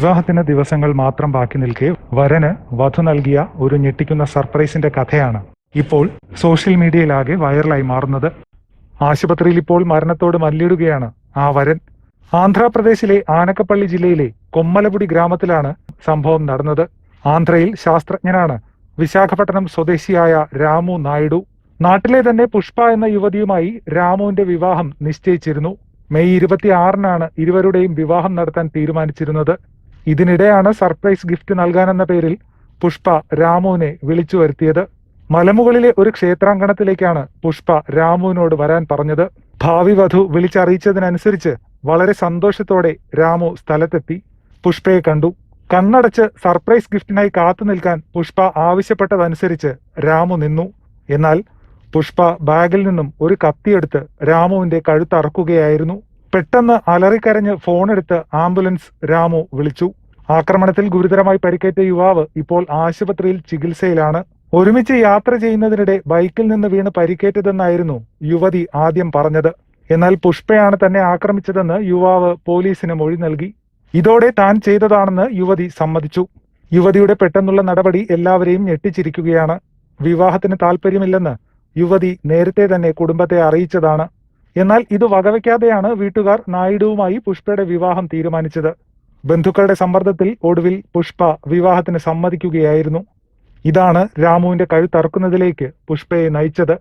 വിവാഹത്തിന് ദിവസങ്ങൾ മാത്രം ബാക്കി നിൽക്കെ വരന് വധു നൽകിയ ഒരു ഞെട്ടിക്കുന്ന സർപ്രൈസിന്റെ കഥയാണ്. ഇപ്പോൾ സോഷ്യൽ മീഡിയയിലാകെ വൈറലായി മാറുന്നത്. ആശുപത്രിയിൽ ഇപ്പോൾ മരണത്തോട് മല്ലിടുകയാണ് ആ വരൻ. ആന്ധ്രാപ്രദേശിലെ ആനക്കപ്പള്ളി ജില്ലയിലെ കൊമ്മലപുടി ഗ്രാമത്തിലാണ് സംഭവം നടന്നത്. ആന്ധ്രയിൽ ശാസ്ത്രജ്ഞനാണ് വിശാഖപട്ടണം സ്വദേശിയായ രാമു നായിഡു. നാട്ടിലെ തന്നെ പുഷ്പ എന്ന യുവതിയുമായി രാമുവിന്റെ വിവാഹം നിശ്ചയിച്ചിരുന്നു. മെയ് ഇരുപത്തിയാറിനാണ് ഇരുവരുടെയും വിവാഹം നടത്താൻ തീരുമാനിച്ചിരുന്നത്. ഇതിനിടെയാണ് സർപ്രൈസ് ഗിഫ്റ്റ് നൽകാനെന്ന പേരിൽ പുഷ്പ രാമുവിനെ വിളിച്ചു വരുത്തിയത്. മലമുകളിലെ ഒരു ക്ഷേത്രാങ്കണത്തിലേക്കാണ് പുഷ്പ രാമുവിനോട് വരാൻ പറഞ്ഞത്. ഭാവി വധു വിളിച്ചറിയിച്ചതിനനുസരിച്ച് വളരെ സന്തോഷത്തോടെ രാമു സ്ഥലത്തെത്തി. പുഷ്പയെ കണ്ടു. കണ്ണടച്ച് സർപ്രൈസ് ഗിഫ്റ്റിനായി കാത്തു നിൽക്കാൻ പുഷ്പ ആവശ്യപ്പെട്ടതനുസരിച്ച് രാമു നിന്നു. എന്നാൽ പുഷ്പ ബാഗിൽ നിന്നും ഒരു കത്തിയെടുത്ത് രാമുവിന്റെ കഴുത്തറക്കുകയായിരുന്നു പെട്ടെന്ന് അലറിക്കരഞ്ഞ് ഫോണെടുത്ത് ആംബുലൻസ് രാമു വിളിച്ചു. ആക്രമണത്തിൽ ഗുരുതരമായി പരിക്കേറ്റ യുവാവ് ഇപ്പോൾ ആശുപത്രിയിൽ ചികിത്സയിലാണ്. ഒരുമിച്ച് യാത്ര ചെയ്യുന്നതിനിടെ ബൈക്കിൽ നിന്ന് വീണ് പരിക്കേറ്റതെന്നായിരുന്നു യുവതി ആദ്യം പറഞ്ഞത്. എന്നാൽ പുഷ്പയാണ് തന്നെ ആക്രമിച്ചതെന്ന് യുവാവ് പോലീസിന് മൊഴി നൽകി. ഇതോടെ താൻ ചെയ്തതാണെന്ന് യുവതി സമ്മതിച്ചു. യുവതിയുടെ പെട്ടെന്നുള്ള നടപടി എല്ലാവരെയും ഞെട്ടിച്ചിരിക്കുകയാണ്. വിവാഹത്തിന് താല്പര്യമില്ലെന്ന് യുവതി നേരത്തെ തന്നെ കുടുംബത്തെ അറിയിച്ചതാണ്. എന്നാൽ ഇത് വകവയ്ക്കാതെയാണ് വീട്ടുകാർ നായിഡുവുമായി പുഷ്പയുടെ വിവാഹം തീരുമാനിച്ചത്. ബന്ധുക്കളുടെ സമ്മർദ്ദത്തിൽ ഒടുവിൽ പുഷ്പ വിവാഹത്തിന് സമ്മതിക്കുകയായിരുന്നു. ഇതാണ് രാമുവിന്റെ കഴുത്തറുക്കുന്നതിലേക്ക് പുഷ്പയെ നയിച്ചത്.